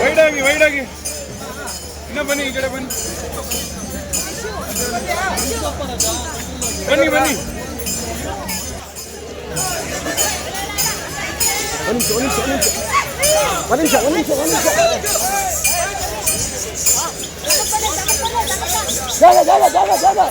ವೈಡಾಗಿ ವೈಡಾಗಿ ಇನ್ನ ಬನ್ನಿ ಈ ಕಡೆ ಬನ್ನಿ ಬನ್ನಿ ಬನ್ನಿ ಒಂದು ನಿಮಿಷ ಒಂದು ನಿಮಿಷ ಒಂದು ನಿಮಿಷ ಒಂದು ನಿಮಿಷ ಒಂದು ನಿಮಿಷ Dale, dale, dale, dale.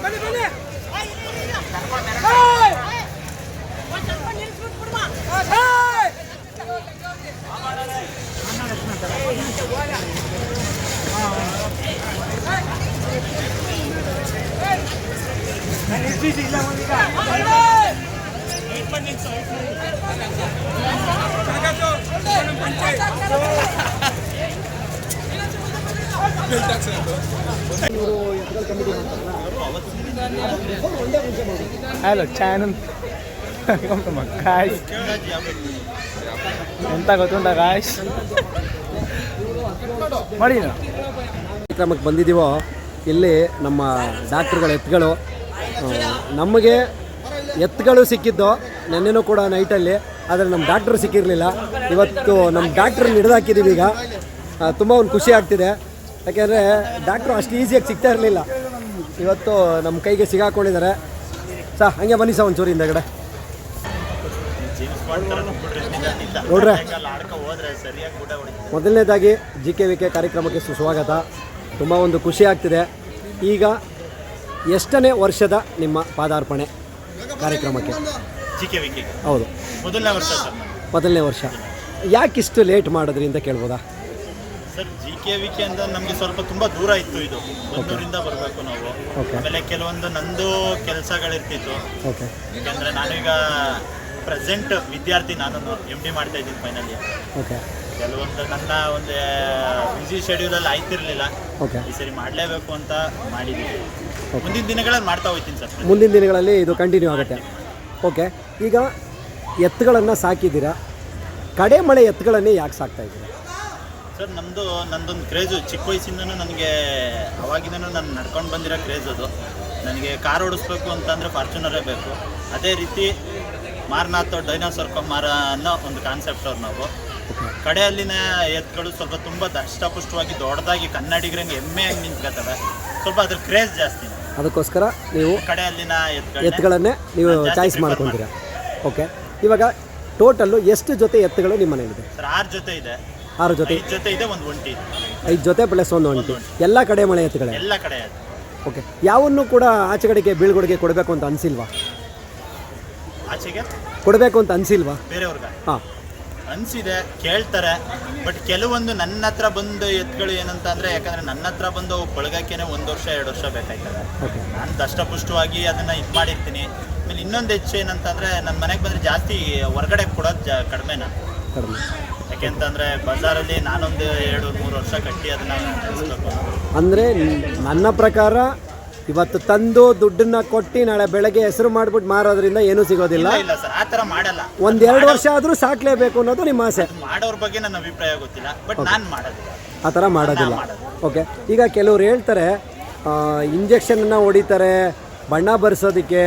Vale, ಬನ್ನಿ ಬನ್ನಿ ಬನ್ನಿ ಹಲೋ ಚಾನಲ್ ಗಾಯ್ಸ್ ಎಂತ ಗೊತ್ತುಂಟ ಗಾಯ್ಸ್ ಮಾಡಿ ಕಾರ್ಯಕ್ರಮಕ್ಕೆ ಬಂದಿದ್ದೀವೋ, ಇಲ್ಲಿ ನಮ್ಮ ಡಾಕ್ಟ್ರುಗಳ ಎತ್ತುಗಳು. ನಮಗೆ ಎತ್ತುಗಳು ಸಿಕ್ಕಿದ್ದು ನೆನ್ನೆನೂ ಕೂಡ ನೈಟಲ್ಲಿ, ಆದರೆ ನಮ್ಮ ಡಾಕ್ಟ್ರು ಸಿಕ್ಕಿರಲಿಲ್ಲ. ಇವತ್ತು ನಮ್ಮ ಡಾಕ್ಟ್ರನ್ನ ಹಿಡಿದಾಕಿದ್ದೀವಿ ಈಗ. ತುಂಬ ಒಂದು ಖುಷಿ ಆಗ್ತಿದೆ. ಯಾಕೆಂದರೆ ಡಾಕ್ಟ್ರು ಅಷ್ಟು ಈಸಿಯಾಗಿ ಸಿಗ್ತಾ ಇರಲಿಲ್ಲ. ಇವತ್ತು ನಮ್ಮ ಕೈಗೆ ಸಿಗಾಕೊಂಡಿದ್ದಾರೆ. ಸಾ, ಹಂಗೆ ಬನ್ನಿ ಸಾ ಒಂಚೂರು ಹಿಂದಗಡೆ. ನೋಡ್ರೆ ಮೊದಲನೇದಾಗಿ ಜಿ ಕೆ ವಿ ಕೆ ಕಾರ್ಯಕ್ರಮಕ್ಕೆ ಸುಸ್ವಾಗತ. ತುಂಬ ಒಂದು ಖುಷಿ ಆಗ್ತಿದೆ. ಈಗ ಎಷ್ಟನೇ ವರ್ಷದ ನಿಮ್ಮ ಪಾದಾರ್ಪಣೆ ಕಾರ್ಯಕ್ರಮಕ್ಕೆ? ಜಿ ಕೆ ಹೌದು. ಮೊದಲನೇ ವರ್ಷ ಮೊದಲನೇ ವರ್ಷ. ಯಾಕಿಷ್ಟು ಲೇಟ್ ಮಾಡಿದ್ರಿ ಅಂತ ಕೇಳ್ಬೋದಾ? Sir G K V K ಅಂತ ನಮಗೆ ಸ್ವಲ್ಪ ತುಂಬ ದೂರ ಇತ್ತು ಇದು. ಒಂದೂರಿಂದ ಬರಬೇಕು ನಾವು. ಆಮೇಲೆ ಕೆಲವೊಂದು ನಂದು ಕೆಲಸಗಳಿರ್ತಿತ್ತು. ಓಕೆ. ಯಾಕಂದ್ರೆ ನಾನೀಗ ಪ್ರೆಸೆಂಟ್ ವಿದ್ಯಾರ್ಥಿ ನಾನು ಎಂ ಡಿ ಮಾಡ್ತಾ ಇದ್ದೀನಿ ಫೈನಲ್ ಇಯರ್ ಓಕೆ ಕೆಲವೊಂದು ನನ್ನ ಒಂದು ಬ್ಯುಸಿ ಶೆಡ್ಯೂಲಲ್ಲಿ ಆಯ್ತಿರ್ಲಿಲ್ಲ. ಓಕೆ ಈ ಸರಿ ಮಾಡಲೇಬೇಕು ಅಂತ ಮಾಡಿದ್ದೀನಿ. ಮುಂದಿನ ದಿನಗಳಲ್ಲಿ ಮಾಡ್ತಾ ಹೋಗ್ತೀನಿ ಸರ್. ಮುಂದಿನ ದಿನಗಳಲ್ಲಿ ಇದು ಕಂಟಿನ್ಯೂ ಆಗುತ್ತೆ. ಓಕೆ ಈಗ ಎತ್ತುಗಳನ್ನು ಸಾಕಿದ್ದೀರಾ? ಕಡೆ ಮಳೆ ಎತ್ತುಗಳನ್ನೇ ಯಾಕೆ ಸಾಕ್ತಾ ಇದ್ದೀರಾ? ಸರ್ ನಮ್ಮದು ನಂದೊಂದು ಕ್ರೇಜು ಚಿಕ್ಕ ವಯಸ್ಸಿಂದನೂ ನನಗೆ ಅವಾಗಿಂದನೂ ನಾನು ನಡ್ಕೊಂಡು ಬಂದಿರೋ ಕ್ರೇಜ್ ಅದು. ನನಗೆ ಕಾರ್ ಓಡಿಸ್ಬೇಕು ಅಂತಂದರೆ ಫಾರ್ಚುನರೇ ಬೇಕು. ಅದೇ ರೀತಿ ಮಾರನಾಥ್ ಡೈನೋಸರ್ ಮಾರ ಅನ್ನೋ ಒಂದು ಕಾನ್ಸೆಪ್ಟ್ ಅವ್ರು ನಾವು. ಕಡೆಯಲ್ಲಿನ ಎತ್ತುಗಳು ಸ್ವಲ್ಪ ತುಂಬ ದಷ್ಟಪುಷ್ಟವಾಗಿ ದೊಡ್ಡದಾಗಿ ಕನ್ನಡಿಗರಂಗೆ ಹೆಮ್ಮೆಯಾಗಿ ನಿಂತ್ಕೊತವೆ. ಸ್ವಲ್ಪ ಅದ್ರ ಕ್ರೇಜ್ ಜಾಸ್ತಿ. ಅದಕ್ಕೋಸ್ಕರ ನೀವು ಕಡೆಯಲ್ಲಿನ ಎತ್ತುಗಳನ್ನ ನೀವು ಚಾಯ್ಸ್ ಮಾಡ್ಕೊಂಡಿರಾ ಓಕೆ ಇವಾಗ ಟೋಟಲ್ಲು ಎಷ್ಟು ಜೊತೆ ಎತ್ತುಗಳು ನಿಮ್ಮ ಮನೆಯಲ್ಲಿದೆ ಸರ್ ಆರು ಜೊತೆ ಇದೆ. ಆರು ಜೊತೆ. ಜೊತೆ ಇದೆ ಒಂದು ಒಂಟಿ. ಐದು ಜೊತೆ ಪ್ಲಸ್ ಒಂದು ಒಂಟಿ. ಎಲ್ಲ ಕಡೆ ಮಳೆ ಎತ್ತುಗಳೇ ಎಲ್ಲ ಕಡೆ. ಓಕೆ ಯಾವನ್ನು ಕೂಡ ಆಚೆ ಕಡೆಗೆ ಬೀಳ್ಕೊಡುಗೆ ಕೊಡಬೇಕು ಅಂತ ಅನಿಸಿಲ್ವಾ? ಆಚೆಗೆ? ಕೊಡಬೇಕು ಅಂತ ಅನಿಸಿಲ್ವಾ? ಬೇರೆಯವ್ರಿಗೆ? ಹಾಂ. ಅನ್ಸಿದೆ ಕೇಳ್ತಾರೆ ಬಟ್ ಕೆಲವೊಂದು ನನ್ನ ಹತ್ರ ಬಂದು ಎತ್ತುಗಳು ಏನಂತ ಅಂದ್ರೆ ಯಾಕಂದ್ರೆ ನನ್ನ ಹತ್ರ ಬಂದು ಅವು ಪಳಗಕ್ಕೇನೆ ಒಂದು ವರ್ಷ ಎರಡು ವರ್ಷ ಬೇಕಾಯ್ತದೆ. ನಾನು ದಷ್ಟಪುಷ್ಟವಾಗಿ ಅದನ್ನ ಇದು ಮಾಡಿರ್ತೀನಿ. ಆಮೇಲೆ ಇನ್ನೊಂದು ಹೆಚ್ಚು ಏನಂತಂದ್ರೆ ನನ್ನ ಮನೆಗೆ ಬಂದ್ರೆ ಜಾಸ್ತಿ ಹೊರಗಡೆ ಕೊಡೋದು ಜಾ ಕಡಿಮೆನ. ಕಡಿಮೆ. ಯಾಕೆಂತಂದ್ರೆ ಬಜಾರಲ್ಲಿ ನಾನೊಂದು ಎರಡು ಮೂರು ವರ್ಷ ಕಟ್ಟಿ ಅದನ್ನ ಅಂದರೆ ನನ್ನ ಪ್ರಕಾರ ಇವತ್ತು ತಂದು ದುಡ್ಡನ್ನ ಕೊಟ್ಟು ನಾಳೆ ಬೆಳಗ್ಗೆ ಹೆಸರು ಮಾಡ್ಬಿಟ್ಟು ಮಾರೋದ್ರಿಂದ ಏನೂ ಸಿಗೋದಿಲ್ಲ. ಇಲ್ಲ ಸರ್ ಆ ಥರ ಮಾಡಲ್ಲ. ಒಂದೆರಡು ಎರಡು ವರ್ಷ ಆದರೂ ಸಾಕ್ಲೇಬೇಕು ಅನ್ನೋದು ನಿಮ್ಮ ಆಸೆ. ಮಾಡೋರ್ ಬಗ್ಗೆ ನನ್ನ ಅಭಿಪ್ರಾಯ ಗೊತ್ತಿಲ್ಲ ಬಟ್ ನಾನು ಮಾಡೋದಿಲ್ಲ. ಆ ಥರ ಮಾಡೋದಿಲ್ಲ. ಓಕೆ ಈಗ ಕೆಲವ್ರು ಹೇಳ್ತಾರೆ ಇಂಜೆಕ್ಷನನ್ನು ಹೊಡಿತಾರೆ ಬಣ್ಣ ಬರ್ಸೋದಕ್ಕೆ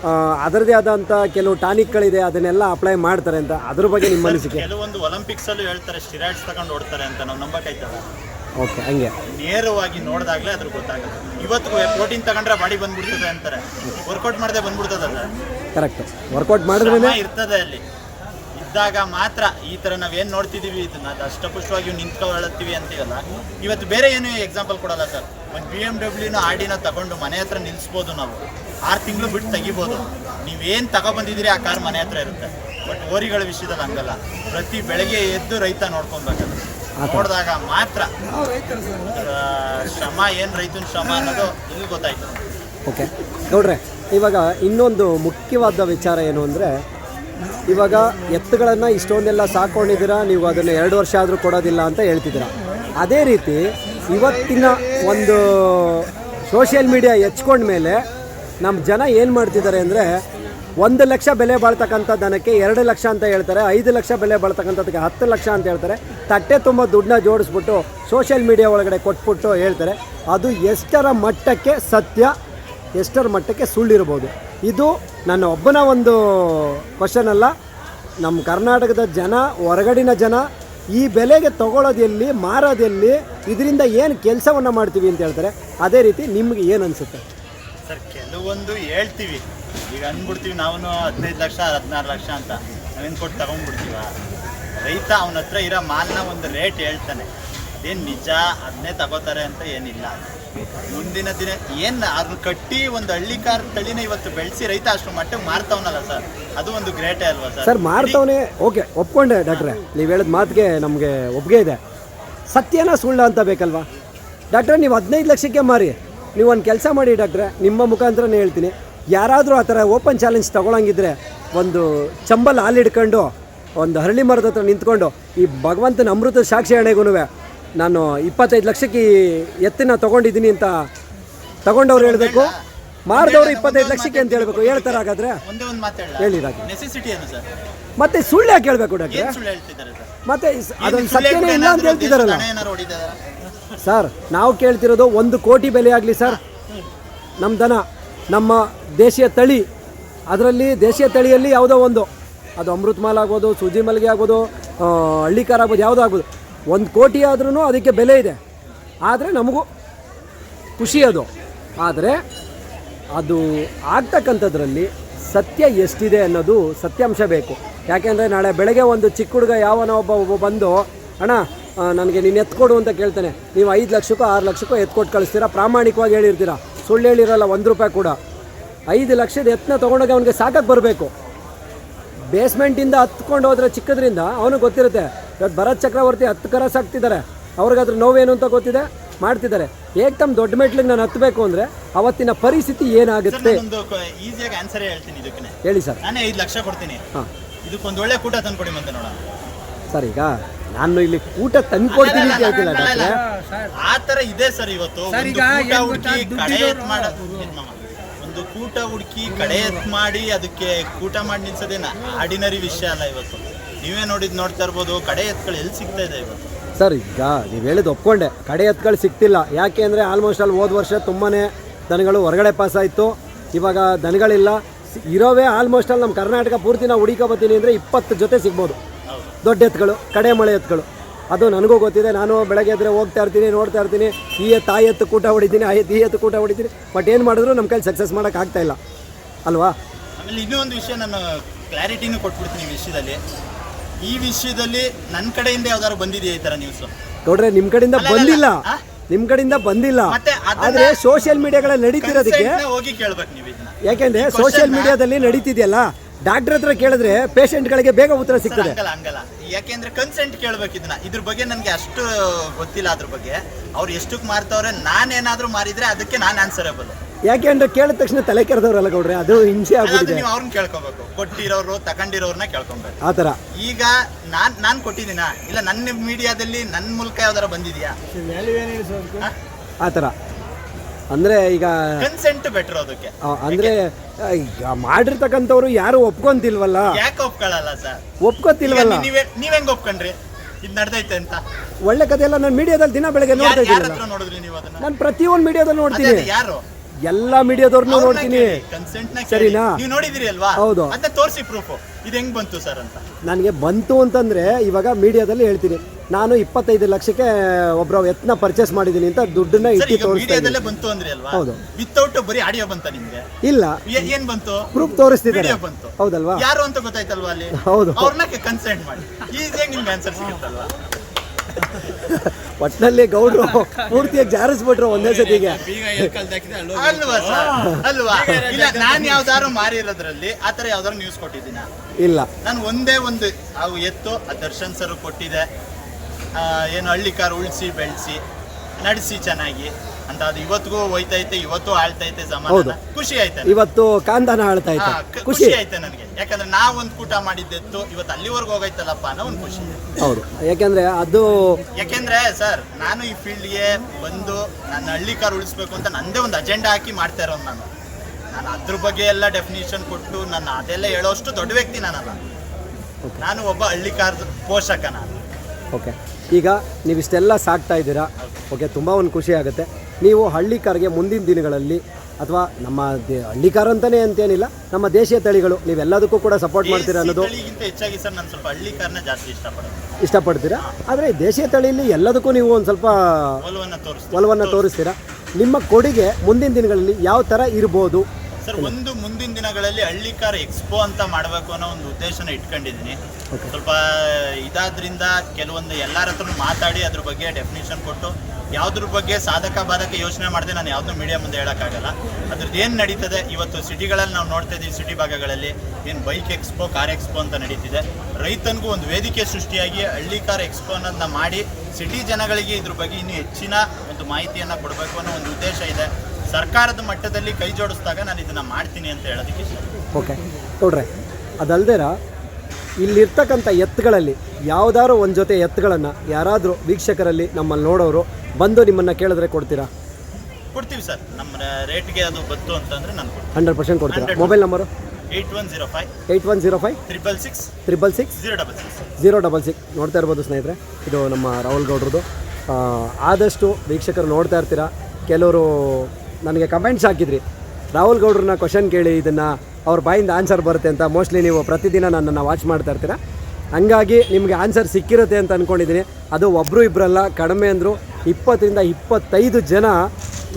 ಆ, ಅದರದೇ ಆದಂಥ ಕೆಲವು ಟಾನಿಕ್ಗಳಿದೆ ಅದನ್ನೆಲ್ಲ ಅಪ್ಲೈ ಮಾಡ್ತಾರೆ ಅಂತ. ಅದ್ರ ಬಗ್ಗೆ ನಿಮ್ಮ ಅನಿಸಿಕೆ? ಕೆಲವೊಂದು ಒಲಿಂಪಿಕ್ಸ್ ಅಲ್ಲೂ ಹೇಳ್ತಾರೆ ಸ್ಟಿರಾಯ್ಡ್ಸ್ ತಗೊಂಡು ಓಡ್ತಾರೆ ಅಂತ ನಾವು ನಂಬಕೈತಲ್ಲ ಓಕೆ ಹಂಗೆ. ನೇರವಾಗಿ ನೋಡಿದಾಗಲೇ ಅದ್ರ ಗೊತ್ತಾಗುತ್ತೆ. ಇವತ್ತು ಪ್ರೋಟೀನ್ ತಗೊಂಡ್ರೆ ಬಾಡಿ ಬಂದ್ಬಿಡ್ತದೆ ಅಂತಾರೆ. ವರ್ಕೌಟ್ ಮಾಡದೆ ಬಂದ್ಬಿಡ್ತದಲ್ಲ ಕರೆಕ್ಟ್ ವರ್ಕೌಟ್ ಮಾಡಿದ್ರೆ ಇರ್ತದೆ ಅಲ್ಲಿ. ಇದ್ದಾಗ ಮಾತ್ರ ಈ ತರ ನಾವೇನ್ ನೋಡ್ತಿದೀವಿ ಇದನ್ನ ಅಷ್ಟಪುಷ್ಟವಾಗಿ ನಿಂತ್ಕೊಳ್ಳತ್ತೀವಿ ಅಂತೀವಲ್ಲ? ಇವತ್ತು ಬೇರೆ ಏನು ಎಕ್ಸಾಂಪಲ್ ಕೊಡಲ್ಲ ಸರ್. ಒಂದು ಬಿ ಎಂ ಡಬ್ಲ್ಯೂನ ಆಡಿನ ತಗೊಂಡು ಮನೆ ಹತ್ರ ನಿಲ್ಲಿಸ್ಬೋದು ನಾವು. ಆರು ತಿಂಗಳು ಬಿಟ್ಟು ತೆಗಿಬೋದು. ನೀವೇನ್ ತಗೊಬಂದಿದ್ದೀರಿ ಆ ಕಾರ್ ಮನೆ ಹತ್ರ ಇರುತ್ತೆ. ಬಟ್ ಓರಿಗಳ ವಿಷಯದಲ್ಲಿ ಹಂಗಲ್ಲ. ಪ್ರತಿ ಬೆಳಗ್ಗೆ ಎದ್ದು ರೈತ ನೋಡ್ಕೊಬೇಕಾದ್ರೆ ನೋಡಿದಾಗ ಮಾತ್ರ ಶ್ರಮ ಏನು ರೈತನ ಶ್ರಮ ಅನ್ನೋದು ನಿಮಗೆ ಗೊತ್ತಾಯ್ತು. ಓಕೆ. ನೋಡ್ರೆ ಇವಾಗ ಇನ್ನೊಂದು ಮುಖ್ಯವಾದ ವಿಚಾರ ಏನು ಅಂದರೆ ಇವಾಗ ಎತ್ತುಗಳನ್ನು ಇಷ್ಟೊಂದೆಲ್ಲ ಸಾಕೊಂಡಿದ್ದೀರಾ ನೀವು ಅದನ್ನು ಎರಡು ವರ್ಷ ಆದರೂ ಕೊಡೋದಿಲ್ಲ ಅಂತ ಹೇಳ್ತಿದ್ದೀರಾ. ಅದೇ ರೀತಿ ಇವತ್ತಿನ ಒಂದು ಸೋಷಿಯಲ್ ಮೀಡಿಯಾ ಹೆಚ್ಕೊಂಡ ಮೇಲೆ ನಮ್ಮ ಜನ ಏನು ಮಾಡ್ತಿದ್ದಾರೆ ಅಂದರೆ ಒಂದು ಲಕ್ಷ ಬೆಲೆ ಬಾಳ್ತಕ್ಕಂಥ ದನಕ್ಕೆ ಎರಡು ಲಕ್ಷ ಅಂತ ಹೇಳ್ತಾರೆ, ಐದು ಲಕ್ಷ ಬೆಲೆ ಬಾಳ್ತಕ್ಕಂಥದ್ದಕ್ಕೆ ಹತ್ತು ಲಕ್ಷ ಅಂತ ಹೇಳ್ತಾರೆ. ತಟ್ಟೆ ತುಂಬ ದುಡ್ಡನ್ನ ಜೋಡಿಸ್ಬಿಟ್ಟು ಸೋಷಿಯಲ್ ಮೀಡಿಯಾ ಒಳಗಡೆ ಕೊಟ್ಬಿಟ್ಟು ಹೇಳ್ತಾರೆ. ಅದು ಎಷ್ಟರ ಮಟ್ಟಕ್ಕೆ ಸತ್ಯ, ಎಷ್ಟರ ಮಟ್ಟಕ್ಕೆ ಸುಳ್ಳಿರ್ಬೋದು. ಇದು ನನ್ನ ಒಬ್ಬನ ಒಂದು ಕ್ವಶನ್ ಅಲ್ಲ. ನಮ್ಮ ಕರ್ನಾಟಕದ ಜನ, ಹೊರಗಡಿನ ಜನ ಈ ಬೆಲೆಗೆ ತಗೊಳ್ಳೋದೆಲ್ಲಿ ಮಾರೋದೆಲ್ಲಿ ಮಾರೋದು ಇದರಿಂದ ಏನು ಕೆಲಸವನ್ನು ಮಾಡ್ತೀವಿ ಅಂತ ಹೇಳ್ತಾರೆ. ಅದೇ ರೀತಿ ನಿಮಗೆ ಏನು ಅನಿಸುತ್ತೆ? ಸರ್, ಕೆಲವೊಂದು ಹೇಳ್ತೀವಿ. ಈಗ ಅಂದ್ಬಿಡ್ತೀವಿ ನಾವು ಹದಿನೈದು ಲಕ್ಷ, ಹದಿನಾರು ಲಕ್ಷ ಅಂತ. ನಾವೇನು ಕೊಟ್ಟು ತಗೊಂಡ್ಬಿಡ್ತೀವ? ರೈತ ಅವನ ಹತ್ರ ಇರೋ ಮಾಲ್ನ ಒಂದು ರೇಟ್ ಹೇಳ್ತಾನೆ. ಅದೇನು ನಿಜ? ಅದನ್ನೇ ತಗೋತಾರೆ ಅಂತ ಏನಿಲ್ಲ. ಮುಂದಿನ ದಿನ ಏನು ಅದನ್ನ ಕಟ್ಟಿ ಒಂದು ಹಳ್ಳಿ ಕಾರ್ ತಳಿನ ಇವತ್ತು ಬೆಳೆಸಿ ರೈತ ಅಷ್ಟು ಮಟ್ಟಕ್ಕೆ ಮಾರ್ತವನಲ್ಲ ಸರ್. ಅದು ಒಂದು ಗ್ರೇಟೇ ಅಲ್ವಾ ಸರ್? ಸರ್, ಮಾರ್ತವನೇ, ಓಕೆ, ಒಪ್ಕೊಂಡೆ ಡಾಕ್ಟ್ರೆ. ನೀವು ಹೇಳಿದ ಮಾತಿಗೆ ನಮಗೆ ಒಪ್ಪಿಗೆ ಇದೆ. ಸತ್ಯನ ಸುಳ್ಳ ಅಂತ ಬೇಕಲ್ವಾ? ಡಾಕ್ಟ್ರೆ, ನೀವು ಹದಿನೈದು ಲಕ್ಷಕ್ಕೆ ಮಾರಿ. ನೀವು ಒಂದು ಕೆಲಸ ಮಾಡಿ ಡಾಕ್ಟ್ರೆ. ನಿಮ್ಮ ಮುಖಾಂತರನೇ ಹೇಳ್ತೀನಿ. ಯಾರಾದರೂ ಆ ಥರ ಓಪನ್ ಚಾಲೆಂಜ್ ತೊಗೊಳಂಗಿದ್ರೆ ಒಂದು ಚಂಬಲ್ ಹಾಲಿಡ್ಕೊಂಡು ಹಿಡ್ಕೊಂಡು ಒಂದು ಹರಳಿ ಮರದ ಹತ್ರ ನಿಂತ್ಕೊಂಡು ಈ ಭಗವಂತನ ಅಮೃತ ಸಾಕ್ಷಿ ಹಣೆಗೂ ನಾನು ಇಪ್ಪತ್ತೈದು ಲಕ್ಷಕ್ಕೆ ಎತ್ತಿನ ತೊಗೊಂಡಿದ್ದೀನಿ ಅಂತ ತಗೊಂಡವ್ರು ಹೇಳಬೇಕು. ಮಾರಿದವರು ಇಪ್ಪತ್ತೈದು ಲಕ್ಷಕ್ಕೆ ಅಂತ ಹೇಳ್ಬೇಕು. ಹೇಳ್ತಾರೆ ಹಾಗಾದ್ರೆ? ಒಂದೇ ಒಂದು ಮಾತಾಡ ಹೇಳಿ. ನೆಸೆಸಿಟಿ ಏನು ಸರ್? ಮತ್ತೆ ಸುಳ್ಳು ಯಾಕೆ ಹೇಳ್ಬೇಕು ಡಾಕ್ಟ್ರೆ? ಮತ್ತೆ ಅದೊಂದು ಸತ್ಯನೇ ಇಲ್ಲ ಅಂತ ಹೇಳ್ತಿದಾರಲ್ಲ. ಸರ್ ನಾವು ಕೇಳ್ತಿರೋದು ಒಂದು ಕೋಟಿ ಬೆಲೆ ಆಗಲಿ ಸರ್. ನಮ್ಮ ದನ. ನಮ್ಮ ದೇಶೀಯ ತಳಿ, ಅದರಲ್ಲಿ ದೇಶೀಯ ತಳಿಯಲ್ಲಿ ಯಾವುದೋ ಒಂದು. ಅದು ಅಮೃತ್ ಮಾಲ್ ಆಗ್ಬೋದು, ಸೂಜಿ ಮಲ್ಲಿಗೆ ಆಗ್ಬೋದು ಹಳ್ಳಿಕಾರ ಆಗ್ಬೋದು, ಯಾವುದೋ ಆಗ್ಬೋದು. ಒಂದು ಕೋಟಿ ಆದ್ರೂ ಅದಕ್ಕೆ ಬೆಲೆ ಇದೆ. ಆದರೆ ನಮಗೂ ಖುಷಿ ಅದು. ಆದರೆ ಅದು ಆಗ್ತಕ್ಕಂಥದ್ರಲ್ಲಿ ಸತ್ಯ ಎಷ್ಟಿದೆ ಅನ್ನೋದು ಸತ್ಯಾಂಶ ಬೇಕು. ಯಾಕೆಂದರೆ ನಾಳೆ ಬೆಳಗ್ಗೆ ಒಂದು ಚಿಕ್ಕ ಹುಡುಗ ಯಾವನೋ ಒಬ್ಬ ಒಬ್ಬ ಬಂದು, ಅಣ್ಣ ನನಗೆ ನೀನು ಎತ್ಕೊಡು ಅಂತ ಕೇಳ್ತಾನೆ. ನೀವು ಐದು ಲಕ್ಷಕ್ಕೋ, ಆರು ಲಕ್ಷಕ್ಕೋ ಎತ್ಕೊಟ್ಟು ಕಳಿಸ್ತೀರಾ? ಪ್ರಾಮಾಣಿಕವಾಗಿ ಹೇಳಿರ್ತೀರಾ? ಸುಳ್ಳು ಹೇಳಿರಲ್ಲ ಒಂದು ರೂಪಾಯಿ ಕೂಡ. ಐದು ಲಕ್ಷದ ಯತ್ನ ತೊಗೊಂಡೋಗಿ ಅವನಿಗೆ ಸಾಕಕ್ಕೆ ಬರಬೇಕು. ಬೇಸ್ಮೆಂಟಿಂದ ಹತ್ಕೊಂಡು ಹೋದ್ರೆ ಚಿಕ್ಕದ್ರಿಂದ ಅವನಿಗೆ ಗೊತ್ತಿರುತ್ತೆ ಇವತ್ತು ಭರತ್ ಚಕ್ರವರ್ತಿ ಹತ್ತು ಕರ ಸಾಕ್ತಿದ್ದಾರೆ. ಅವ್ರಿಗಾದ್ರೂ ನೋವೇನು ಅಂತ ಗೊತ್ತಿದೆ? ಮಾಡ್ತಿದ್ದಾರೆ. ಏಕ್ದಮ್ ದೊಡ್ಡ ಮೆಟ್ಲಿಗೆ ನಾನು ಹತ್ತಬೇಕು ಅಂದರೆ ಅವತ್ತಿನ ಪರಿಸ್ಥಿತಿ ಏನಾಗುತ್ತೆ? ಈಸಿಯಾಗಿ ಆನ್ಸರ್ ಹೇಳ್ತೀನಿ ಇದಕ್ಕೆ. ಹೇಳಿ ಸರ್. ನಾನೇ ಐದು ಲಕ್ಷ ಕೊಡ್ತೀನಿ. ಹಾಂ. ಇದಕ್ಕೊಂದು ಒಳ್ಳೆ ಕೂಟ ತಂದ್ಕೊಡಿ ಮತ್ತೆ ನೋಡೋಣ. ಸರ್ ಈಗ ನಾನು ಇಲ್ಲಿ ಊಟ ತಂದ್ಕೊಡ್ತೀನಿ ಅಂತ ಹೇಳ್ತಿಲ್ಲ ಡಾಕ್ಟ್ರೆ. ಆ ತರ ಇದೆ ಸರ್ ಇವತ್ತು. ಸರ್, ಒಂದು ಈಗ ಕೂಟ ಏನ್ ಹುಡುಕಿ ಗೊತ್ತಾ, ಕಡೆ ಎತ್ ಮಾಡ ಏನ್ ಮಾಮ? ಒಂದು ಕೂಟ ಹುಡುಕಿ ಕಡೆ ಎತ್ ಮಾಡಿ ಅದಕ್ಕೆ ಕೂಟ ಮಾಡಿ ನಿಲ್ಸೋದೇನ? ಆರ್ಡಿನರಿ ವಿಷಯ ಅಲ್ಲ ಇವತ್ತು. ನೀವೇ ನೋಡಿದ್ ನೋಡ್ತಾ ಇರ್ಬೋದು ಕಡೆ ಎತ್ಗಳು ಎಲ್ಲಿ ಸಿಗ್ತಾ ಇದೆ ಇವತ್ತು? ಸರ್ ಈಗ ನೀವು ಹೇಳಿದ್ದು ಒಪ್ಕೊಂಡೆ. ಕಡೆ ಎತ್ಗಳು ಸಿಗ್ತಿಲ್ಲ. ಯಾಕೆ ಅಂದರೆ ಆಲ್ಮೋಸ್ಟ್ ಅಲ್ಲಿ ಹೋದ ವರ್ಷ ತುಂಬಾ ದನಗಳು ಹೊರಗಡೆ ಪಾಸ್ ಆಯಿತು. ಇವಾಗ ದನಗಳಿಲ್ಲ. ಸಿ- ಇರೋವೇ ಆಲ್ಮೋಸ್ಟ್ ಅಲ್ಲಿ ನಮ್ಮ ಕರ್ನಾಟಕ ಪೂರ್ತಿ ನಾವು ಹುಡುಕೋಬತ್ತೀನಿ ಅಂದರೆ ಇಪ್ಪತ್ತು ಜೊತೆ ಸಿಗ್ಬೋದು. ದೊಡ್ಡ ಎತ್ತುಗಳು ಕಡೆ ಮಳೆ ಎತ್ತುಗಳು. ಅದು ನನಗೂ ಗೊತ್ತಿದೆ. ನಾನು ಬೆಳಗ್ಗೆ ಎದ್ರೆ ಹೋಗ್ತಾ ಇರ್ತೀನಿ ನೋಡ್ತಾ ಇರ್ತೀನಿ. ಈ ಎತ್ತು ಆ ಎತ್ತು ಕೂಟ ಹೊಡಿತೀನಿ ಆ ಎತ್ತು ಈ ಎತ್ತು ಕೂಟ ಹೊಡಿತೀನಿ. ಬಟ್ ಏನು ಮಾಡಿದ್ರು ನಮ್ಮ ಕೈಲಿ ಸಕ್ಸಸ್ ಮಾಡೋಕೆ ಆಗ್ತಾ ಇಲ್ಲ. ಅಲ್ವಾ? ಆಮೇಲೆ ಇನ್ನೊಂದು ಒಂದು ವಿಷಯ ನಾನು ಕ್ಲಾರಿಟಿನೂ ಕೊಟ್ಬಿಡ್ತೀನಿ ಈ ವಿಷಯದಲ್ಲಿ. ಈ ವಿಷಯದಲ್ಲಿ ನನ್ನ ಕಡೆಯಿಂದ ಯಾವ್ದಾದ್ರು ಬಂದಿದೆಯಾ ಈ ಥರ ನ್ಯೂಸ್ ನೋಡ್ರೆ ನಿಮ್ಮ ಕಡೆಯಿಂದ ಬಂದಿಲ್ಲ. ನಿಮ್ಮ ಕಡೆಯಿಂದ ಬಂದಿಲ್ಲ. ಆದರೆ ಸೋಷಿಯಲ್ ಮೀಡಿಯಾಗಳಲ್ಲಿ ನಡೀತಿರೋದಕ್ಕೆ ಹೋಗಿ ಕೇಳ್ಬೇಕು ನೀವು ಇದನ್ನ ಯಾಕೆಂದ್ರೆ ಸೋಷಿಯಲ್ ಮೀಡಿಯಾದಲ್ಲಿ ನಡೀತಿದೆಯಲ್ಲ? ಡಾಕ್ಟರ್ ಹತ್ರ ಕೇಳಿದ್ರೆ ಪೇಷಂಟ್ಗಳಿಗೆ ಬೇಗ ಉತ್ತರ ಸರ್, ಸಿಗ್ತದೆ. ಹಂಗಲ್ಲ ಹಂಗಲ್ಲ. ಯಾಕೆಂದ್ರೆ ಕನ್ಸೆಂಟ್ ಕೇಳ್ಬೇಕು ಇದನ್ನ. ಇದ್ರ ಬಗ್ಗೆ ನನಗೆ ಅಷ್ಟು ಗೊತ್ತಿಲ್ಲ ಅದ್ರ ಬಗ್ಗೆ. ಅವ್ರು ಎಷ್ಟಕ್ಕೆ ಮಾರ್ತವ್ರೆ ನಾನೇನಾದ್ರೂ ಮಾರಿದ್ರೆ ಅದಕ್ಕೆ ನಾನು ಆನ್ಸರಬಲ್ ಯಾಕೆಂದ್ರೆ ಕೇಳಿದ ತಕ್ಷಣ ತಲೆ ಕೆರೆದವ್ರಲ್ಲ ಗೌಡ್ರೆ ಅದು ಹಿಂಸೆ ಅದು ಆಗ್ಬಿಟ್ಟಿದೆ. ನೀವು ಅವ್ರನ್ನ ಕೇಳ್ಕೊಬೇಕು. ಕೊಟ್ಟಿರೋರು ತಗೊಂಡಿರೋರ್ನ ಕೇಳ್ಕೊಬೇಕು. ಆ ಥರ. ಈಗ ನಾನ್ ನಾನ್ ಕೊಟ್ಟಿದ್ದೀನಾ? ಇಲ್ಲ ನನ್ನ ಮೀಡಿಯಾದಲ್ಲಿ ನನ್ನ ಮೂಲಕ ಯಾವ್ದಾರ ಬಂದಿದ್ಯಾ? ಆ ಥರ. ಅಂದರೆ ಈಗ ಕನ್ಸೆಂಟ್ ಬೆಟರ್ ಅದಕ್ಕೆ. ಅಂದ್ರೆ ಈಗ ಮಾಡಿರ್ತಕ್ಕಂಥವ್ರು ಯಾರು ಒಪ್ಕೊಂತಿಲ್ವಲ್ಲ? ಯಾಕೆ ಒಪ್ಕೊಳ್ಳಲ್ಲ ಸರ್? ಒಪ್ಕೊತಿಲ್ವಲ್ಲ? ನೀವೇ ನೀವ್ ಹೆಂಗ್ ಒಪ್ಕೊಂಡ್ರಿ? ಇದು ನಡೆದೈತೆ ಅಂತ. ಒಳ್ಳೆ ಕಥೆ ಎಲ್ಲ ನಾನು ಮೀಡಿಯಾದಲ್ಲಿ ದಿನ ಬೆಳಗ್ಗೆ ನೋಡ್ತಾ ಯಾರ ಇದ್ದೀನಲ್ಲ. ಹತ್ರ ನೋಡಿದ್ರಿ ನೀವು ಅದನ್ನ? ನಾನು ಪ್ರತಿಯೊಂದು ಮೀಡಿಯಾದಲ್ಲಿ ನೋಡ್ತೀನಿ. ಅದೇ ಯಾರು? ಎಲ್ಲ ಮೀಡಿಯಾದವ್ರನ್ನೂ ನೋಡ್ತೀನಿ. ಕನ್ಸೆಂಟ್ನ ಸರಿನಾ? ನೀವು ನೋಡಿದಿರಿ ಅಲ್ವಾ? ಹೌದು. ಅದನ್ನ ತೋರಿಸಿ ಪ್ರೂಫ್ ಇದು ಹೆಂಗ್ ಬಂತು ಸರ್ ಅಂತ? ನನಗೆ ಬಂತು ಅಂತಂದ್ರೆ ಇವಾಗ ಮೀಡಿಯಾದಲ್ಲಿ ಹೇಳ್ತೀನಿ. ನಾನು ಇಪ್ಪತ್ತೈದು ಲಕ್ಷಕ್ಕೆ ಒಬ್ಬರ ಯತ್ನ ಪರ್ಚೇಸ್ ಮಾಡಿದ್ದೀನಿ ಅಂತ ದುಡ್ಡನ್ನ ಇಟ್ಟಿ ತೋರಿಸ್ತಾ ಮೀಡಿಯಾದಲ್ಲೇ ಬಂತು ಅಂದ್ರೆ ಅಲ್ವಾ? ಹೌದು. ವಿತೌಟ್ ಬರೀ ಆಡಿಯೋ ಬಂತ ನಿಮ್ಗೆ? ಇಲ್ಲ. ಏ- ಏನ್ ಬಂತು? ಪ್ರೂಫ್ ತೋರಿಸ್ತಿದ್ದಾರೆ. ವಿಡಿಯೋ ಬಂತು. ಹೌದಲ್ವಾ? ಯಾರು ಅಂತ ಗೊತ್ತಾಯ್ತಲ್ವಾ ಅಲ್ಲಿ? ಹೌದು. ಅವ್ರನ್ನ ಕನ್ಸೆಂಟ್ ಮಾಡಿ. ಈಸಿಯಾಗಿ ನಿಮ್ಗೆ ಆನ್ಸರ್ ಸಿಗುತ್ತಲ್ವಾ? ಒಟ್ಟಿನಲ್ಲಿ ಗೌಡ್ರು ಪೂರ್ತಿಯಾಗಿ ಜಾರಿಸ್ಬಿಟ್ರು ಒಂದೇ ಸತಿಗೆ. ಅಲ್ವಾ ಸರ್? ಅಲ್ವಾ? ಇಲ್ಲ ನಾನ್ ಯಾವ್ದಾರು ಮಾರಿರೋದ್ರಲ್ಲಿ ಆತರ ಯಾವ್ದಾರು ನ್ಯೂಸ್ ಕೊಟ್ಟಿದ್ದೀನ? ಇಲ್ಲ. ನಾನು ಒಂದೇ ಒಂದು ಅವು ಎತ್ತು ಆ ದರ್ಶನ್ ಸರ್ ಕೊಟ್ಟಿದೆ. ಏನು ಹಳ್ಳಿ ಕಾರ್ ಉಳಿಸಿ ಬೆಳೆಸಿ ನಡೆಸಿ ಚೆನ್ನಾಗಿ. ಅಂತ ಅದು ಇವತ್ತಿಗೂ ಹೋಯ್ತೈತೆ ಇವತ್ತು ಆಳ್ತೈತೆ. ಸಮಾನ ಖುಷಿ ಆಯ್ತು ಇವತ್ತು ಕಾಂದಾನ ಆಳ್ತಾ ಹಾ, ಖುಷಿ. ಖುಷಿ ಆಯ್ತು ನನಗೆ. ಯಾಕಂದ್ರೆ ನಾವು ಒಂದು ಕೂಟ ಮಾಡಿದ್ದೆತ್ತು ಇವತ್ತು ಅಲ್ಲಿವರೆಗೂ ಹೋಗೈತಲ್ಲಪ್ಪ ಅನ್ನೋ ಒಂದು ಖುಷಿ. ಹೌದು. ಯಾಕೆಂದ್ರೆ ಅದು ಯಾಕೆಂದ್ರೆ ಸರ್ ನಾನು ಈ ಫೀಲ್ಡ್ಗೆ ಬಂದು ನನ್ನ ಹಳ್ಳಿ ಕಾರ್ ಉಳಿಸ್ಬೇಕು ಅಂತ ನಂದೇ ಒಂದು ಅಜೆಂಡಾ ಹಾಕಿ ಮಾಡ್ತಾ ಇರೋದು ನಾನು. ನಾನು ಅದ್ರ ಬಗ್ಗೆ ಎಲ್ಲ ಡೆಫಿನೇಷನ್ ಕೊಟ್ಟು ನಾನು ಅದೆಲ್ಲ ಹೇಳೋಷ್ಟು ದೊಡ್ಡ ವ್ಯಕ್ತಿ ನಾನಲ್ಲ. ನಾನು ಒಬ್ಬ ಹಳ್ಳಿ ಕಾರ್ ಪೋಷಕ ನಾನು. ಓಕೆ. ಈಗ ನೀವು ಇಷ್ಟೆಲ್ಲ ಸಾಕ್ತಾ ಇದ್ದೀರಾ ಓಕೆ ತುಂಬ ಒಂದು ಖುಷಿ ಆಗುತ್ತೆ. ನೀವು ಹಳ್ಳಿ ಕಾರ್ಗೆ ಮುಂದಿನ ದಿನಗಳಲ್ಲಿ ಅಥವಾ ನಮ್ಮ ದೇ- ಹಳ್ಳಿ ಕಾರ್ ಅಂತಲೇ ಅಂತೇನಿಲ್ಲ ನಮ್ಮ ದೇಶೀಯ ತಳಿಗಳು ನೀವೆಲ್ಲದಕ್ಕೂ ಕೂಡ ಸಪೋರ್ಟ್ ಮಾಡ್ತೀರಾ ಅನ್ನೋದು ತಳಿಗಿಂತ ಹೆಚ್ಚಾಗಿ ಸರ್ ನಾನು ಸ್ವಲ್ಪ ಹಳ್ಳಿ ಕಾರ್ನ ಜಾಸ್ತಿ ಇಷ್ಟಪಡೋದು. ಇಷ್ಟಪಡ್ತೀರಾ? ಆದರೆ ದೇಶೀಯ ತಳಿಯಲ್ಲಿ ಎಲ್ಲದಕ್ಕೂ ನೀವು ಒಂದು ಸ್ವಲ್ಪ ಒಲವನ್ನ ತೋರಿಸ್ತೀನಿ ಒಲವನ್ನು ತೋರಿಸ್ತೀರಾ? ನಿಮ್ಮ ಕೊಡುಗೆ ಮುಂದಿನ ದಿನಗಳಲ್ಲಿ ಯಾವ ಥರ ಇರ್ಬೋದು? ಸರ್ ಒಂದು ಮುಂದಿನ ದಿನಗಳಲ್ಲಿ ಹಳ್ಳಿ ಕಾರ್ ಎಕ್ಸ್ಪೋ ಅಂತ ಮಾಡಬೇಕು ಅನ್ನೋ ಒಂದು ಉದ್ದೇಶನ ಇಟ್ಕೊಂಡಿದ್ದೀನಿ. ಸ್ವಲ್ಪ ಇದಾದ್ರಿಂದ ಕೆಲವೊಂದು ಎಲ್ಲರ ಹತ್ರ ಮಾತಾಡಿ ಅದ್ರ ಬಗ್ಗೆ ಡೆಫಿನೇಷನ್ ಕೊಟ್ಟು ಯಾವ್ದ್ರ ಬಗ್ಗೆ ಸಾಧಕ ಬಾಧಕ ಯೋಚನೆ ಮಾಡಿದೆ ನಾನು ಯಾವ್ದು ಮೀಡಿಯಾ ಮುಂದೆ ಹೇಳೋಕ್ಕಾಗಲ್ಲ. ಅದ್ರದ್ದು ಏನು ನಡೀತದೆ ಇವತ್ತು ಸಿಟಿಗಳಲ್ಲಿ ನಾವು ನೋಡ್ತಾ ಇದ್ದೀವಿ ಸಿಟಿ ಭಾಗಗಳಲ್ಲಿ ಏನು ಬೈಕ್ ಎಕ್ಸ್ಪೋ ಕಾರ್ ಎಕ್ಸ್ಪೋ ಅಂತ ನಡೀತಿದೆ. ರೈತನಿಗೂ ಒಂದು ವೇದಿಕೆ ಸೃಷ್ಟಿಯಾಗಿ ಹಳ್ಳಿ ಕಾರ್ ಎಕ್ಸ್ಪೋ ಅನ್ನೋದನ್ನ ಮಾಡಿ ಸಿಟಿ ಜನಗಳಿಗೆ ಇದ್ರ ಬಗ್ಗೆ ಇನ್ನೂ ಹೆಚ್ಚಿನ ಒಂದು ಮಾಹಿತಿಯನ್ನು ಕೊಡಬೇಕು ಅನ್ನೋ ಒಂದು ಉದ್ದೇಶ ಇದೆ. ಸರ್ಕಾರದ ಮಟ್ಟದಲ್ಲಿ ಕೈ ಜೋಡಿಸಿದಾಗ ನಾನು ಇದನ್ನ ಮಾಡ್ತೀನಿ ಅಂತ ಹೇಳೋದಕ್ಕೆ ಓಕೆ. ನೋಡ್ರೆ ಅದಲ್ದೇರ ಇಲ್ಲಿರ್ತಕ್ಕಂಥ ಎತ್ತುಗಳಲ್ಲಿ ಯಾವುದಾದ್ರು ಒಂದು ಜೊತೆ ಎತ್ತುಗಳನ್ನು ಯಾರಾದರೂ ವೀಕ್ಷಕರಲ್ಲಿ ನಮ್ಮಲ್ಲಿ ನೋಡೋರು ಬಂದು ನಿಮ್ಮನ್ನು ಕೇಳಿದ್ರೆ ಕೊಡ್ತೀರಾ? ಕೊಡ್ತೀವಿ ಸರ್. ನಮ್ಮ ರೇಟ್ಗೆ ಅದು ಬಂತು ಅಂತಂದರೆ ನಾನು ಹಂಡ್ರೆಡ್ ಪರ್ಸೆಂಟ್ ಕೊಡ್ತೀರಾ? Mobile number? Eight one zero five. Eight one zero five? Triple six. Triple six? Zero double six. Zero double six. ನೋಡ್ತಾ ಇರ್ಬೋದು ಸ್ನೇಹಿತರೆ ಇದು ನಮ್ಮ ರಾಹುಲ್ ಗೌಡ್ರದ್ದು. ಆದಷ್ಟು ವೀಕ್ಷಕರು ನೋಡ್ತಾ ಇರ್ತೀರಾ. ಕೆಲವರು ನನಗೆ ಕಮೆಂಟ್ಸ್ ಹಾಕಿದ್ರಿ. ರಾಹುಲ್ ಗೌಡ್ರನ್ನ ಕ್ವಶನ್ ಕೇಳಿ ಇದನ್ನು ಅವ್ರ ಬಾಯಿಂದ ಆನ್ಸರ್ ಬರುತ್ತೆ ಅಂತ ಮೋಸ್ಟ್ಲಿ ನೀವು ಪ್ರತಿದಿನ ನನ್ನನ್ನು ವಾಚ್ ಮಾಡ್ತಾ ಇರ್ತೀರ. ಹಂಗಾಗಿ ನಿಮಗೆ ಆನ್ಸರ್ ಸಿಕ್ಕಿರುತ್ತೆ ಅಂತ ಅಂದ್ಕೊಂಡಿದ್ದೀನಿ ಅದು ಒಬ್ಬರು ಇಬ್ಬರಲ್ಲ ಕಡಿಮೆ ಅಂದರು ಇಪ್ಪತ್ತರಿಂದ ಇಪ್ಪತ್ತೈದು ಜನ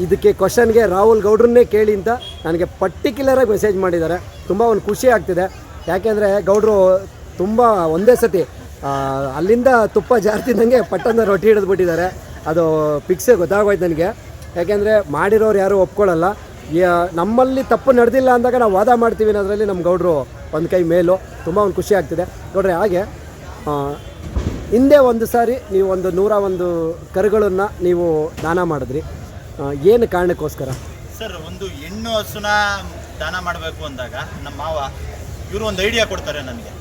ಇದಕ್ಕೆ ಕ್ವಶನ್ಗೆ ರಾಹುಲ್ ಗೌಡ್ರನ್ನೇ ಕೇಳಿ ಅಂತ ನನಗೆ ಪರ್ಟಿಕ್ಯುಲರಾಗಿ ಮೆಸೇಜ್ ಮಾಡಿದ್ದಾರೆ. ತುಂಬ ಒಂದು ಖುಷಿ ಆಗ್ತಿದೆ. ಯಾಕೆಂದರೆ ಗೌಡ್ರು ತುಂಬ ಒಂದೇ ಸತಿ ಅಲ್ಲಿಂದ ತುಪ್ಪ ಜಾರ್ತಿದ್ದಂಗೆ ಪಟ್ಟಂದ ರೊಟ್ಟಿ ಹಿಡಿದ್ಬಿಟ್ಟಿದ್ದಾರೆ. ಅದು ಪಿಕ್ಸೇ ಗೊತ್ತಾಗೋಯ್ತು ನನಗೆ. ಯಾಕೆಂದರೆ ಮಾಡಿರೋರು ಯಾರೂ ಒಪ್ಕೊಳ್ಳಲ್ಲ. ನಮ್ಮಲ್ಲಿ ತಪ್ಪು ನಡೆದಿಲ್ಲ ಅಂದಾಗ ನಾವು ವಾದ ಮಾಡ್ತೀವಿ ಅನ್ನೋದ್ರಲ್ಲಿ ನಮ್ಮ ಗೌಡರು ಒಂದು ಕೈ ಮೇಲು. ತುಂಬ ಒಂದು ಖುಷಿ ಆಗ್ತಿದೆ. ನೋಡ್ರಿ, ಹಾಗೆ ಹಿಂದೆ ಒಂದು ಸಾರಿ ನೀವು ಒಂದು ನೂರ ಒಂದು ಕರುಗಳನ್ನು ನೀವು ದಾನ ಮಾಡಿದ್ರಿ. ಏನು ಕಾರಣಕ್ಕೋಸ್ಕರ? ಸರ್, ಒಂದು ಹೆಣ್ಣು ಹಸುನ ದಾನ ಮಾಡಬೇಕು ಅಂದಾಗ ನಮ್ಮ ಮಾವ, ಇವರು ಒಂದು ಐಡಿಯಾ ಕೊಡ್ತಾರೆ ನನಗೆ.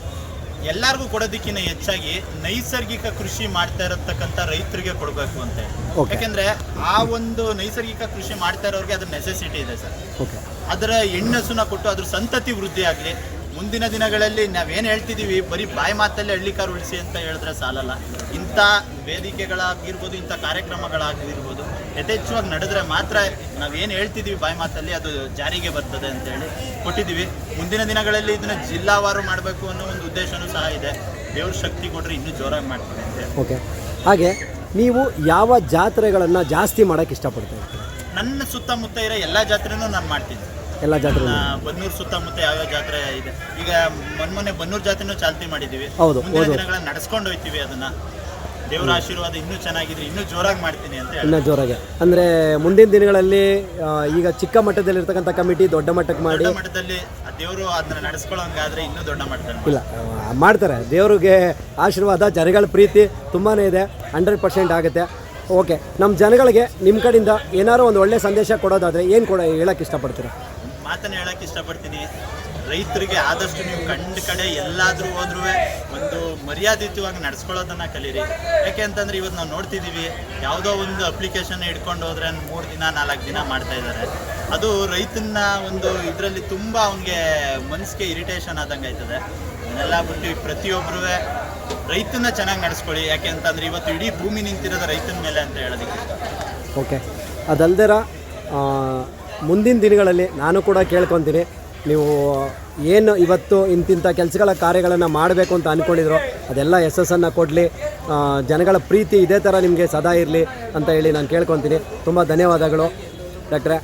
ಎಲ್ಲರಿಗೂ ಕೊಡೋದಕ್ಕಿಂತ ಹೆಚ್ಚಾಗಿ ನೈಸರ್ಗಿಕ ಕೃಷಿ ಮಾಡ್ತಾ ಇರತಕ್ಕಂಥ ರೈತರಿಗೆ ಕೊಡಬೇಕು ಅಂತ ಹೇಳಿ. ಯಾಕೆಂದ್ರೆ ಆ ಒಂದು ನೈಸರ್ಗಿಕ ಕೃಷಿ ಮಾಡ್ತಾ ಇರೋರಿಗೆ ಅದ್ರ ನೆಸೆಸಿಟಿ ಇದೆ ಸರ್. ಅದರ ಹೆಣ್ಣಸುನ ಕೊಟ್ಟು ಅದ್ರ ಸಂತತಿ ವೃದ್ಧಿ ಆಗಲಿ. ಮುಂದಿನ ದಿನಗಳಲ್ಲಿ ನಾವೇನು ಹೇಳ್ತಿದ್ದೀವಿ ಬರೀ ಬಾಯಿ ಮಾತಲ್ಲಿ ಹಳ್ಳಿ ಕಾರು ಉಳಿಸಿ ಅಂತ ಹೇಳಿದ್ರೆ ಸಾಲಲ್ಲ. ಇಂಥ ವೇದಿಕೆಗಳಾಗಿರ್ಬೋದು ಇಂಥ ಕಾರ್ಯಕ್ರಮಗಳಾಗಿರ್ಬೋದು ಯಥೇಚ್ಛವಾಗಿ ನಡೆದ್ರೆ ಮಾತ್ರ ನಾವೇನು ಹೇಳ್ತಿದ್ದೀವಿ ಬಾಯಿ ಮಾತಲ್ಲಿ ಅದು ಜಾರಿಗೆ ಬರ್ತದೆ ಅಂತೇಳಿ ಕೊಟ್ಟಿದ್ದೀವಿ. ಮುಂದಿನ ದಿನಗಳಲ್ಲಿ ಇದನ್ನ ಜಿಲ್ಲಾವಾರು ಮಾಡಬೇಕು ಅನ್ನೋ ಒಂದು ಉದ್ದೇಶನೂ ಸಹ ಇದೆ. ದೇವ್ರ ಶಕ್ತಿ ಕೊಟ್ಟರೆ ಇನ್ನೂ ಜೋರಾಗಿ ಮಾಡ್ತೀನಿ ಅಂತ ಓಕೆ. ಹಾಗೆ ನೀವು ಯಾವ ಜಾತ್ರೆಗಳನ್ನು ಜಾಸ್ತಿ ಮಾಡೋಕ್ಕೆ ಇಷ್ಟಪಡ್ತೀವಿ ನನ್ನ ಸುತ್ತಮುತ್ತ ಇರೋ ಎಲ್ಲ ಜಾತ್ರೆನೂ ನಾನು ಮಾಡ್ತೀನಿ. ಎಲ್ಲ ಜಾತ್ರೆ ಬನ್ನೂರು ಸುತ್ತಮುತ್ತ ಯಾವ್ಯಾವ ಜಾತ್ರೆ ಇದೆ. ಈಗ ಮೊನ್ನೆ ಬನ್ನೂರು ಜಾತ್ರೆನೂ ಚಾಲ್ತಿ ಮಾಡಿದೀವಿ ಹೌದು. ದಿನಗಳನ್ನ ನಡ್ಸ್ಕೊಂಡು ಹೋಗ್ತೀವಿ ಅದನ್ನ. ದೇವರ ಆಶೀರ್ವಾದ ಇನ್ನೂ ಚೆನ್ನಾಗಿದ್ರೆ ಇನ್ನೂ ಜೋರಾಗಿ ಮಾಡ್ತೀನಿ ಅಂತ ಹೇಳಿ. ಇನ್ನೂ ಜೋರಾಗಿ. ಅಂದರೆ ಮುಂದಿನ ದಿನಗಳಲ್ಲಿ ಆ, ಈಗ ಚಿಕ್ಕ ಮಟ್ಟದಲ್ಲಿ ಮಟ್ಟದಲ್ಲಿರ್ತಕ್ಕಂಥ ಕಮಿಟಿ ದೊಡ್ಡ ಮಟ್ಟಕ್ಕೆ ಮಾಡಿ ದೊಡ್ಡ ಮಟ್ಟದಲ್ಲಿ ದೇವರು ಅದನ್ನ ನಡೆಸ್ಕೊಳ್ಳೋಂಗಾದ್ರೆ ಇನ್ನೂ ದೊಡ್ಡ ಮಟ್ಟದಲ್ಲಿ ಇಲ್ಲ ಆ, ಮಾಡ್ತಾರೆ. ದೇವ್ರಿಗೆ ಆಶೀರ್ವಾದ ಜನಗಳ ಪ್ರೀತಿ ತುಂಬಾ ಇದೆ. ಹಂಡ್ರೆಡ್ ಪರ್ಸೆಂಟ್ ಆಗುತ್ತೆ. ಓಕೆ ನಮ್ಮ ಜನಗಳಿಗೆ ನಿಮ್ಮ ಕಡೆಯಿಂದ ಏನಾದ್ರು ಒಂದು ಒಳ್ಳೆ ಸಂದೇಶ ಕೊಡೋದಾದರೆ ಏನು ಕೊಡ ಹೇಳಕ್ಕೆ ಇಷ್ಟಪಡ್ತೀರಾ? ಮಾತನ್ನ ಹೇಳಕ್ ಇಷ್ಟಪಡ್ತೀನಿ. ರೈತರಿಗೆ ಆದಷ್ಟು ನೀವು ಕಂಡ ಕಡೆ ಎಲ್ಲಾದರೂ ಹೋದ್ರೂ ಒಂದು ಮರ್ಯಾದಿತವಾಗಿ ನಡೆಸ್ಕೊಳ್ಳೋದನ್ನು ಕಲೀರಿ. ಯಾಕೆ ಅಂತಂದ್ರೆ ಇವತ್ತು ನಾವು ನೋಡ್ತಿದ್ದೀವಿ ಯಾವುದೋ ಒಂದು ಅಪ್ಲಿಕೇಶನ್ ಇಟ್ಕೊಂಡು ಹೋದ್ರೆ ಮೂರು ದಿನ, ನಾಲ್ಕು ದಿನ ಮಾಡ್ತಾ ಇದ್ದಾರೆ ಅದು ರೈತನ ಒಂದು ಇದರಲ್ಲಿ ತುಂಬ ಅವನಿಗೆ ಮನಸ್ಸಿಗೆ ಇರಿಟೇಷನ್ ಆದಂಗೆ ಆಯ್ತದೆ. ಅದನ್ನೆಲ್ಲ ಬಿಟ್ಟು ಪ್ರತಿಯೊಬ್ಬರೂ ರೈತನ ಚೆನ್ನಾಗಿ ನಡೆಸ್ಕೊಳ್ಳಿ. ಯಾಕೆ ಅಂತಂದ್ರೆ ಇವತ್ತು ಇಡೀ ಭೂಮಿ ನಿಂತಿರೋದು ರೈತನ ಮೇಲೆ ಅಂತ ಹೇಳೋದಕ್ಕೆ ಓಕೆ. ಅದಲ್ದಿರ ಮುಂದಿನ ದಿನಗಳಲ್ಲಿ ನಾನು ಕೂಡ ಕೇಳ್ಕೊತೀನಿ. ನೀವು ಏನು ಇವತ್ತು ಇಂತಿಂಥ ಕೆಲಸಗಳ ಕಾರ್ಯಗಳನ್ನು ಮಾಡಬೇಕು ಅಂತ ಅಂದ್ಕೊಂಡಿದ್ರು ಅದೆಲ್ಲ ಯಶಸ್ಸನ್ನು ಕೊಡಲಿ. ಜನಗಳ ಪ್ರೀತಿ ಇದೇ ಥರ ನಿಮಗೆ ಸದಾ ಇರಲಿ ಅಂತ ಹೇಳಿ ನಾನು ಕೇಳ್ಕೊತೀನಿ. ತುಂಬ ಧನ್ಯವಾದಗಳು ಡಾಕ್ಟ್ರೆ.